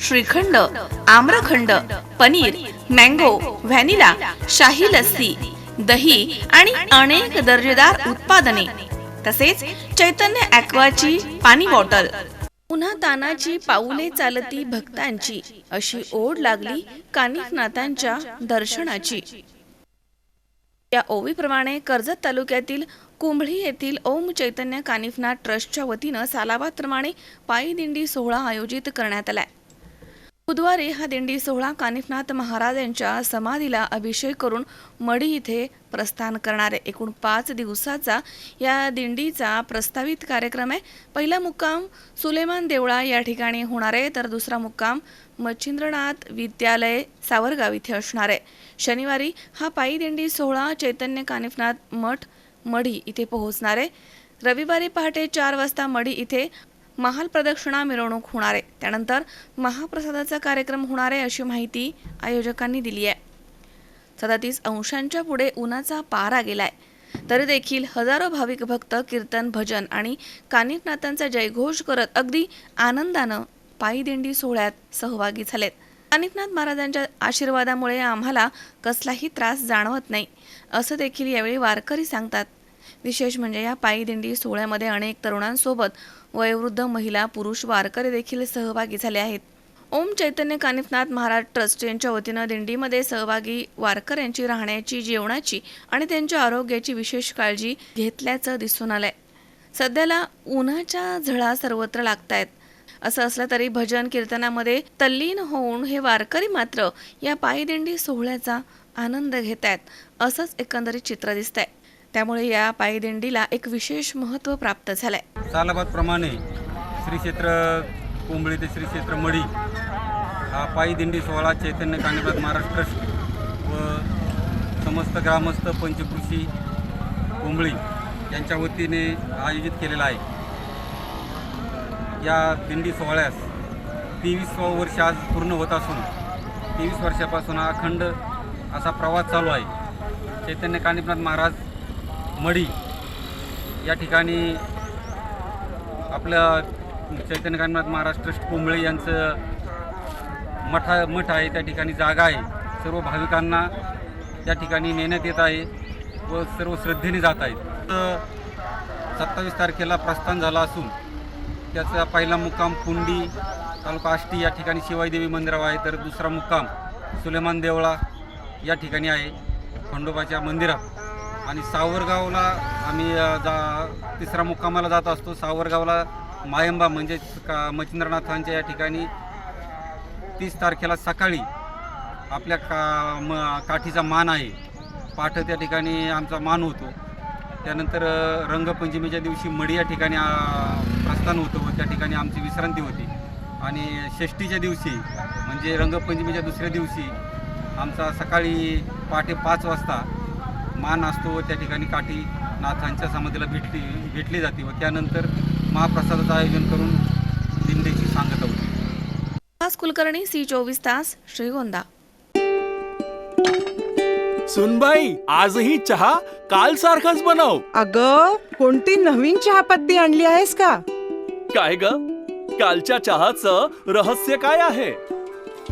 Shrikhand amrakhand paneer mango vanilla शाही लस्सी दही आणि अनेक दर्जेदार उत्पादने. तसेच चैतन्य ॲक्वाची पाणी बॉटल. पुन्हा तानाची पाऊले चालती भक्तांची अशी ओढ लागली कानिफनाथांच्या दर्शनाची. या ओवीप्रमाणे कर्जत तालुक्यातील कुंभळी येथील ओम चैतन्य कानिफनाथ ट्रस्टच्या वतीनं सालाबादप्रमाणे पायी दिंडी सोहळा आयोजित करण्यात आलाय. बुधवारी हा दिंडी सोहळा कानिफनाथ महाराज यांच्या समाधीला अभिषेक करून मढी इथे प्रस्थान करणार आहे. एकूण पाच दिवसाचा या दिंडीचा प्रस्तावित कार्यक्रम आहे. पहिला मुक्काम सुलेमान देवळा या ठिकाणी होणार आहे. तर दुसरा मुक्काम मच्छिंद्रनाथ विद्यालय सावरगाव इथे असणार आहे. शनिवारी हा पायी दिंडी सोहळा चैतन्य कानिफनाथ मठ मढी इथे पोहोचणार आहे. रविवारी पहाटे चार वाजता मढी इथे महाल प्रदक्षिणा मिरवणूक होणार आहे. त्यानंतर महाप्रसादाचा कार्यक्रम होणार आहे अशी माहिती आयोजकांनी दिली आहे. सदतीस अंशांच्या पुढे उन्हाचा पारा गेलाय. तरी देखील हजारो भाविक भक्त कीर्तन भजन आणि कानिफनाथांचा जयघोष करत अगदी आनंदानं पायी दिंडी सोहळ्यात सहभागी झालेत. कानिफनाथ महाराजांच्या आशीर्वादामुळे आम्हाला कसलाही त्रास जाणवत नाही असं देखील यावेळी वारकरी सांगतात. विशेष म्हणजे या पायी दिंडी सोहळ्यामध्ये अनेक तरुणांसोबत वयोवृद्ध महिला पुरुष वारकरी देखील सहभागी झाले आहेत. ओम चैतन्य कानिफनाथ महाराज ट्रस्ट यांच्या वतीनं दिंडीमध्ये सहभागी वारकऱ्यांची राहण्याची जेवणाची आणि त्यांच्या आरोग्याची विशेष काळजी घेतल्याचं दिसून आलंय. सध्याला उन्हाच्या झळा सर्वत्र लागतायत. असं असलं तरी भजन कीर्तनामध्ये तल्लीन होऊन हे वारकरी मात्र या पायी दिंडी सोहळ्याचा आनंद घेत आहेत असंच एकंदरीत चित्र दिसतंय. त्यामुळे या पायदिंडीला एक विशेष महत्त्व प्राप्त झालंय. सालाबादप्रमाणे श्री क्षेत्र कोंबळी ते श्री क्षेत्र मडी हा पायदिंडी सोहळा चैतन्य कानिपात महाराष्ट्र ट्रस्ट व समस्त ग्रामस्थ पंचकृषी कोंबळी यांच्या वतीने आयोजित केलेला आहे. या दिंडी सोहळ्यास तेवीसवं वर्ष आज पूर्ण होत असून तेवीस वर्षापासून हा अखंड असा प्रवास चालू आहे. चैतन्य कानिपनाथ महाराज मढी या ठिकाणी आपल्या चैतन्य कानिपनाथ महाराज ट्रस्ट कुंबळे यांचं मठा मठ आहे त्या ठिकाणी जागा आहे. सर्व भाविकांना त्या ठिकाणी नेण्यात येत आहे व सर्व श्रद्धेने जात आहेत. सत्तावीस तारखेला प्रस्थान झाला असून त्याचा पहिला मुक्काम पुंडी तालुका आष्टी या ठिकाणी शिवाईदेवी मंदिरावर आहे. तर दुसरा मुक्काम सुलेमान देवळा या ठिकाणी आहे. खंडोबाच्या मंदिरात. आणि सावरगावला आम्ही जा तिसरा मुक्कामाला जात असतो. सावरगावला मायंबा म्हणजेच का मच्छिंद्रनाथांच्या या ठिकाणी तीस तारखेला सकाळी आपल्या का म काठीचा मान आहे. पाठ त्या ठिकाणी आमचा मान होतो. त्यानंतर रंगपंचमीच्या दिवशी मडी या ठिकाणी प्रस्थान होतं व त्या ठिकाणी आमची विश्रांती होती. आणि षष्टीच्या दिवशी म्हणजे रंगपंचमीच्या दुसऱ्या दिवशी आमचा सकाळी पहाटे पाच वाजता मान असतो व त्या ठिकाणी काठी नाथांच्या समाधीला भेटली भेटली जाते व त्यानंतर महाप्रसादाचं आयोजन करून दिंडीची सांगता होती. कुलकर्णी सी चोवीस तास श्रीगोंदा. सुनबाई आजही चहा काल सारखाच बनव. अग कोणती नवीन चहापत्ती आणली आहेस का? काय ग? कालच्या चहाचं रहस्य काय आहे?